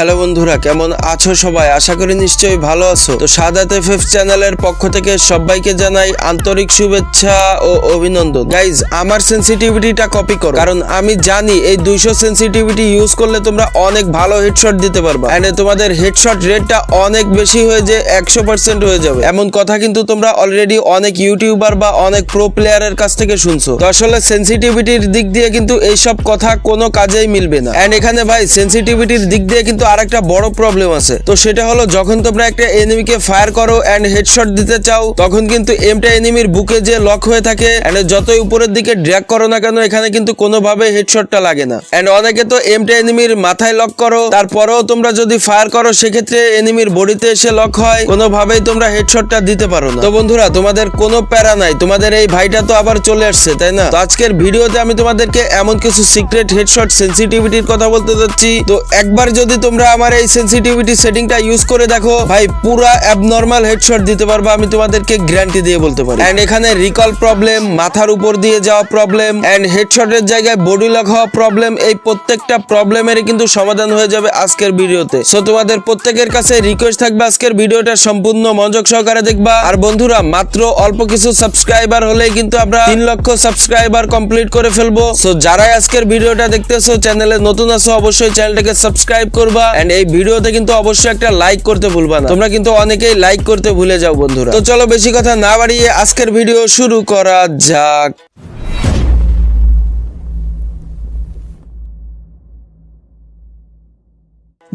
Hello বন্ধুরা, কেমন আছো সবাই? আশা করি নিশ্চয়ই ভালো আছো। তো সাদাত এফএফ চ্যানেলের পক্ষ থেকে সবাইকে জানাই আন্তরিক শুভেচ্ছা ও অভিনন্দন। গাইজ আমার সেন্সিটিভিটিটা কপি করো। কারণ আমি জানি এই দুইশো সেন্সিটিভিটি ইউজ করলে তোমরা অনেক ভালো হেডশট দিতে পারবা। এন্ড তোমাদের হেডশট রেটটা অনেক বেশি হয়ে যে একশো পার্সেন্ট হয়ে যাবে। এমন কথা কিন্তু তোমরা অলরেডি অনেক ইউটিউবার বা অনেক প্রো প্লেয়ারের কাছ থেকে শুনছো। তো আসলে সেন্সিটিভিটির দিক দিয়ে কিন্তু এইসব কথা কোনো কাজেই মিলবে না। এন্ড এখানে ভাই সেন্সিটিভিটির দিক দিয়ে কিন্তু আরেকটা বড় প্রবলেম আছে। তো সেটা হলো, যখন তোমরা একটা এনিমিকে ফায়ার করো এন্ড হেডশট দিতে চাও, তখন কিন্তু এমটা এনিমির বুকে যে লক হয়ে থাকে এন্ড যতই উপরের দিকে ড্র্যাগ করো না কেন, এখানে কিন্তু কোনোভাবে হেডশটটা লাগে না। এন্ড অনেকে তো এমটা এনিমির মাথায় লক করো, তারপরেও তোমরা যদি ফায়ার করো, সেক্ষেত্রে এনিমির বডিতে এসে লক হয়, কোনোভাবেই তোমরা হেডশটটা দিতে পারো না। তো বন্ধুরা, তোমাদের কোনো প্যারা নাই, তোমাদের এই ভাইটা তো আবার চলে আসছে, তাই না? তো আজকের ভিডিওতে আমি তোমাদেরকে এমন কিছু সিক্রেট হেডশট সেন্সিটিভিটির কথা বলতে যাচ্ছি। তো একবার যদি তোমরা আমার এই সেন্সিটিভিটি সেটিংটা ইউজ করে দেখো। ভাই, পুরা অ্যাবনর্মাল হেডশট দিতে পারব, আমি তোমাদেরকে গ্যারান্টি দিয়ে বলতে পারি। এন্ড এখানে রিকল প্রবলেম মাথার উপর দিয়ে যাওয়া প্রবলেম এন্ড হেডশটের জায়গায় বডি লক হওয়া প্রবলেম এই প্রত্যেকটা প্রবলেমেরই কিন্তু সমাধান হয়ে যাবে আজকের ভিডিওতে। সো তোমাদের প্রত্যেকের কাছে রিকোয়েস্ট থাকবে আজকের ভিডিওটা সম্পূর্ণ মনোযোগ সহকারে দেখবা। আর বন্ধুরা, মাত্র অল্প কিছু সাবস্ক্রাইবার হলেই কিন্তু আমরা তিন লক্ষ সাবস্ক্রাইবার কমপ্লিট করে ফেলব। সো যারাই আজকের ভিডিওটা দেখতেছো চ্যানেলে নতুন আছো, অবশ্যই চ্যানেলটাকে সাবস্ক্রাইব করবা। এন্ড এই ভিডিওতে কিন্তু অবশ্যই একটা লাইক করতে ভুলবা না। তোমরা কিন্তু অনেকেই লাইক করতে ভুলে যাও বন্ধুরা। তো চলো বেশি কথা না বাড়িয়ে আজকের ভিডিও শুরু করা যাক।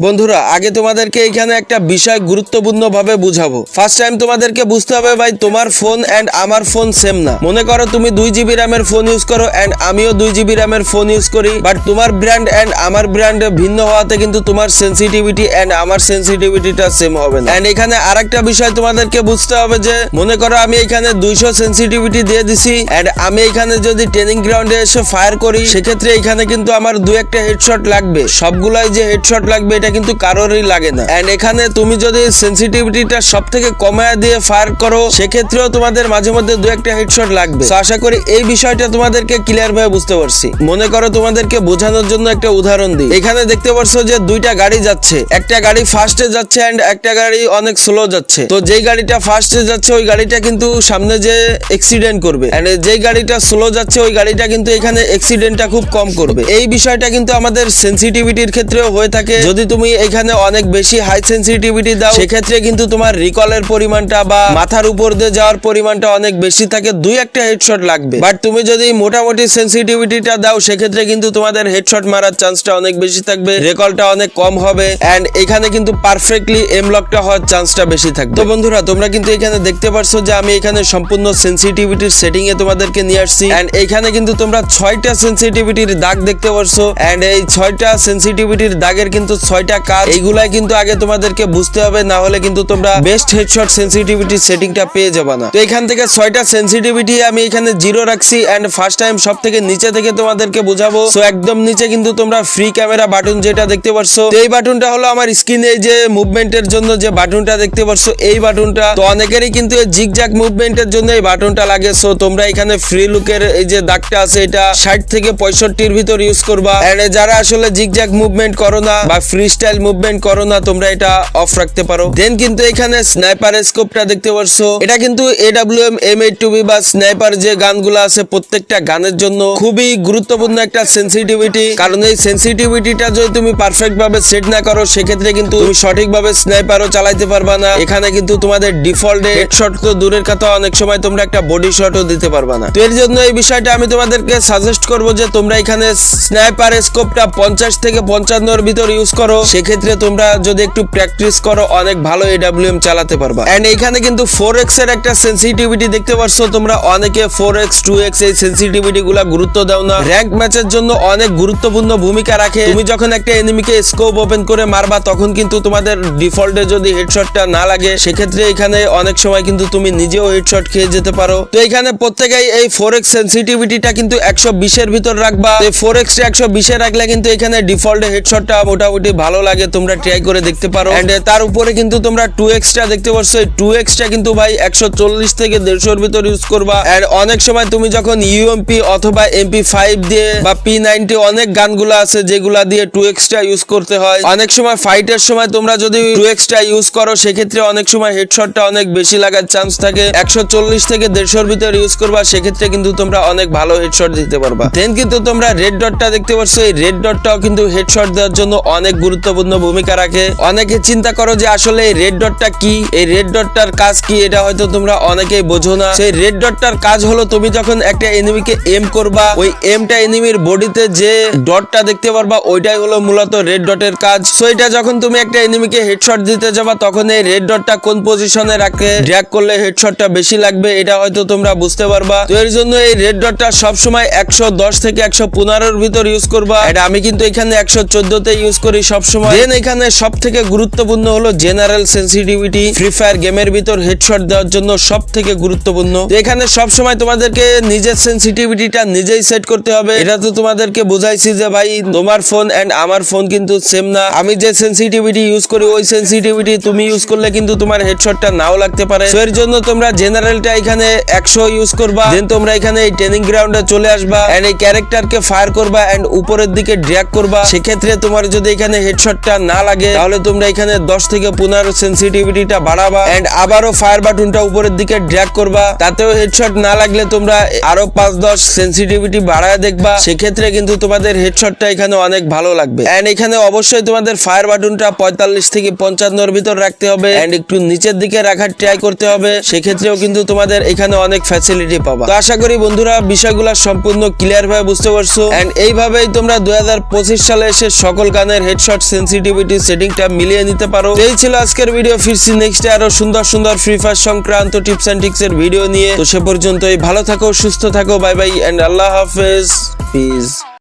বন্ধুরা, আগে তোমাদেরকে এখানে একটা বিষয় গুরুত্বপূর্ণ ভাবে বুঝাবো। ফার্স্ট টাইম তোমাদেরকে বুঝতে হবে ভাই, তোমার ফোন এন্ড আমার ফোন সেম না। মনে করো তুমি দুই জিবি র্যামের ফোন ইউজ করো এন্ড আমিও দুই জিবি র্যামের ফোন ইউজ করি বাট তোমার ব্র্যান্ড এন্ড আমার ব্র্যান্ড ভিন্ন হওয়াতে কিন্তু তোমার সেন্সিটিভিটি এন্ড আমার সেন্সিটিভিটিটা সেম হবে না। এন্ড এখানে আরেকটা বিষয় তোমাদেরকে বুঝতে হবে যে, মনে করো আমি এখানে দুইশো সেন্সিটিভিটি দিয়ে দিছি এন্ড আমি এখানে যদি ট্রেনিং গ্রাউন্ডে এসে ফায়ার করি, সেক্ষেত্রে এখানে কিন্তু আমার দু একটা হেডশট লাগবে। সবগুলাই যে হেডশট লাগবে এটা কিন্তু কারোরই লাগে না। এন্ড এখানে তুমি যদি সেন্সিটিভিটিটা সব থেকে কমায় দিয়ে ফায়ার করো, সেক্ষেত্রেও তোমাদের মাঝে মধ্যে দু একটা হেডশট লাগবে। আশা করি এই বিষয়টা তোমাদেরকে ক্লিয়ার ভাবে বুঝতে পারছি। মনে করো তোমাদেরকে বোঝানোর জন্য একটা উদাহরণ দিই। এখানে দেখতে পারছ যে দুইটা গাড়ি যাচ্ছে। একটা গাড়ি ফার্স্টে যাচ্ছে এন্ড একটা গাড়ি অনেক স্লো যাচ্ছে। তো যেই গাড়িটা ফার্স্টে যাচ্ছে, ওই গাড়িটা কিন্তু সামনে যে অ্যাক্সিডেন্ট করবে। এন্ড যেই গাড়িটা স্লো যাচ্ছে, ওই গাড়িটা কিন্তু এখানে অ্যাক্সিডেন্টটা খুব কম করবে। এই বিষয়টা কিন্তু আমাদের সেন্সিটিভিটির ক্ষেত্রেও হয়ে থাকে। যদি তুমি এখানে অনেক বেশি হাই সেন্সিটিভিটি দাও। সেক্ষেত্রে কিন্তু তোমার রিকলের পরিমাণটা বা মাথার উপর দিয়ে যাওয়ার পরিমাণটা অনেক বেশি থাকে। দুই একটা হেডশট লাগবে। বাট তুমি যদি মোটামুটি সেন্সিটিভিটিটা দাও, সেক্ষেত্রে কিন্তু তোমাদের হেডশট মারার চান্সটা অনেক বেশি থাকবে। রেকলটা অনেক কম হবে। এন্ড এখানে কিন্তু পারফেক্টলি এম লকটা হওয়ার চান্সটা বেশি থাকবে। তো বন্ধুরা, তোমরা কিন্তু এখানে দেখতে পারছ যে আমি এখানে সম্পূর্ণ সেন্সিটিভিটির সেটিং এ তোমাদেরকে নিয়ে আসছি। এন্ড এখানে কিন্তু তোমরা ছয়টা সেন্সিটিভিটির দাগ দেখতে পারছ। এন্ড এই ছয়টা সেন্সিটিভিটির দাগের কিন্তু ছয়টা কাজ এইগুলাই কিন্তু আগে তোমাদেরকে বুঝতে হবে, না হলে কিন্তু তোমরা বেস্ট হেডশট সেন্সিটিভিটি সেটিংটা পেয়ে যাবে না। তো এখান থেকে ছয়টা সেন্সিটিভিটি আমি এখানে জিরো রাখছি এন্ড ফার্স্ট টাইম সব থেকে নিচে থেকে তোমাদেরকে বোঝাবো। সো একদম নিচে কিন্তু তোমরা ফ্রি ক্যামেরা বাটন যেটা দেখতে পারছ। এই বাটনটা হলো আমার স্ক্রিনে যে মুভমেন্টের জন্য যে বাটনটা দেখতে পারছ, এই বাটনটা তো অনেকেরই কিন্তু এই জিগজ্যাগ মুভমেন্টের জন্য এই বাটনটা লাগে। সো তোমরা এখানে ফ্রি লুকের এই যে দাগটা আছে, এটা ষাট থেকে পঁয়ষট্টির ভিতর ইউজ করবা। এন্ড যারা আসলে জিগ জিগজ্যাগ মুভমেন্ট করো না, বা ফ্রি স্টাইল মুভমেন্ট করো না, তোমরা এটা অফ রাখতে পারো। দেন কিন্তু এখানে স্নাইপার স্কোপটা দেখতে পারছ। এটা কিন্তু AWM M eight two B বা স্নাইপার যে গানগুলো আছে, প্রত্যেকটা গানের জন্য খুবই গুরুত্বপূর্ণ একটা সেন্সিটিভিটি কারণ এই সেন্সিটিভিটিটা যদি তুমি পারফেক্ট ভাবে সেট না করো, সেক্ষেত্রে কিন্তু তুমি সঠিকভাবে স্নাইপারও চালাইতে পারবা না। এখানে কিন্তু তোমাদের ডিফল্টে হেডশট তো দূরের কথা, অনেক সময় তোমরা একটা বডি শটও দিতে পারবা না। তো এর জন্য এই বিষয়টা আমি তোমাদেরকে সাজেস্ট করব যে তোমরা এখানে স্নাইপার স্কোপটা পঞ্চাশ থেকে পঞ্চান্নর ভিতর ইউজ করো। সেক্ষেত্রে তোমরা যদি একটু প্র্যাকটিস করো, অনেক ভালো এডাব্লিউএম চালাতে পারবা। এন্ড এখানে কিন্তু ফোর এক্সের একটা সেন্সিটিভিটি দেখতে পারছ তোমরা। অনেকে ফোর এক্স টু এক্স এই সেন্সিটিভিটি গুলা গুরুত্ব দাও না। র্যাঙ্ক ম্যাচের জন্য অনেক গুরুত্বপূর্ণ ভূমিকা রাখে। তুমি যখন একটা এনিমিকে স্কোপ ওপেন করে মারবা, তখন কিন্তু তোমাদের ডিফল্টে যদি হেডশটটা না লাগে, সেক্ষেত্রে এখানে অনেক সময় কিন্তু তুমি নিজেও হেডশট খেয়ে যেতে পারো। তো এখানে প্রত্যেকেই এই ফোর এক্স সেন্সিটিভিটিটা কিন্তু একশো বিশের ভিতর রাখবা। ফোর এক্স একশো বিশে রাখলে কিন্তু এখানে ডিফল্টে হেডশটটা মোটামুটি ভালো লাগে, তোমরা ট্রাই করে দেখতে পারো। এন্ড তার উপরে কিন্তু তোমরা টু এক্সটা দেখতে পাচ্ছ। এই টু এক্সটা কিন্তু ভাই একশো চল্লিশ থেকে দেড়শোর ভিতর ইউজ করবা। এন্ড অনেক সময় তুমি যখন ইউএমপি অথবা এমপি ফাইভ দিয়ে বা পি নাইনটি অনেক গানগুলো আছে, যেগুলা দিয়ে টু এক্সটা ইউজ করতে হয়। অনেক সময় ফাইটের সময় তোমরা যদি টু এক্সটা ইউজ করো, সেক্ষেত্রে অনেক সময় হেডশটটা অনেক বেশি লাগার চান্স থাকে। একশো চল্লিশ থেকে দেড়শোর ভিতর ইউজ করবা, সেক্ষেত্রে কিন্তু তোমরা অনেক ভালো হেডশট দিতে পারবা। দেন কিন্তু তোমরা রেড ডটটা দেখতে পাচ্ছ। এই রেড ডটটাও কিন্তু হেডশট দেওয়ার জন্য অনেক গুরুত্বপূর্ণ ভূমিকা রাখে। অনেকে চিন্তা করো যে আসলে এই রেড ডটটা কি? এই রেড ডটটার কাজ কি? এটা হয়তো তোমরা অনেকেই বোঝো না। সেই রেড ডটটার কাজ হলো তুমি যখন একটা এনিমিকে এম করবা, ওই এমটা এনিমির বডিতে যে ডটটা দেখতে পারবা, ওইটাই হলো মূলত রেড ডটের কাজ। সো এটা যখন তুমি একটা এনিমিকে হেডশট দিতে যাবা, তখন এই রেড ডটটা কোন পজিশনে রাখে? ড্র্যাগ করলে হেডশটটা বেশি লাগবে, এটা হয়তো তোমরা বুঝতে পারবা। তো এর জন্য এই রেড ডটটা সবসময় একশো দশ থেকে একশো পনেরোর ভিতর ইউজ করবা। এটা আমি কিন্তু এখানে একশো চোদ্দতে ইউজ করি সবসময় দেন এখানে সব থেকে গুরুত্বপূর্ণ হলো জেনারেল সেন্সিটিভিটি ফ্রি ফায়ার গেমের ভিতর হেডশট দেওয়ার জন্য সব থেকে গুরুত্বপূর্ণ এখানে সব সময় তোমাদেরকে নিজের সেন্সিটিভিটিটা নিজেই সেট করতে হবে। এটা তো তোমাদেরকে বুঝাইছি যে ভাই, তোমার ফোন এন্ড আমার ফোন কিন্তু সেম না। আমি যে সেন্সিটিভিটি ইউজ করি, ওই সেন্সিটিভিটি তুমি ইউজ করলে কিন্তু তোমার হেডশটটা নাও লাগতে পারে। এর জন্য তোমরা জেনারেলটা এখানে একশো ইউজ করবা। দেন তোমরা এখানে এই ট্রেনিং গ্রাউন্ডে চলে আসবা। এন্ড এই ক্যারেক্টারকে ফায়ার করবা এন্ড উপরের দিকে ড্র্যাগ করবা। সেক্ষেত্রে তোমার যদি এখানে হেডশটটা না লাগে, তাহলে তোমরা এখানে দশ থেকে পনেরো সেন্সিটিভিটিটা বাড়াবা এন্ড আবারও ফায়ার বাটনটা উপরের দিকে ড্র্যাগ করবা। তাতেও হেডশট না লাগলে তোমরা আরও পাঁচ দশ সেন্সিটিভিটি বাড়ায় দেখবা। সেক্ষেত্রে কিন্তু তোমাদের হেডশটটা এখানে অনেক ভালো লাগবে। এন্ড এখানে অবশ্যই তোমাদের ফায়ার বাটনটা পঁয়তাল্লিশ থেকে পঞ্চান্নর ভিতর রাখতে হবে এন্ড একটু নিচের দিকে রাখার ট্রাই করতে হবে। সেক্ষেত্রেও কিন্তু তোমাদের এখানে অনেক ফ্যাসিলিটি পাবা। তো আশা করি বন্ধুরা, বিষয়গুলো সম্পূর্ণ ক্লিয়ার ভাবে বুঝতে পারছ। এন্ড এইভাবেই তোমরা দু হাজার পঁচিশ সালে এসে সকল গানের হেডশট সেন্সিটিভিটি সেটিংটা মিলিয়ে নিতে পারো। এই ছিল আজকের ভিডিও ফিরছি নেক্সট আরও সুন্দর সুন্দর ফ্রি ফায়ার সংক্রান্ত টিপস অ্যান্ড ট্রিক্স এর ভিডিও নিয়ে। তো সে পর্যন্তই ভালো থাকো, সুস্থ থাকো বাই বাই এন্ড আল্লাহ হাফেজ। পিস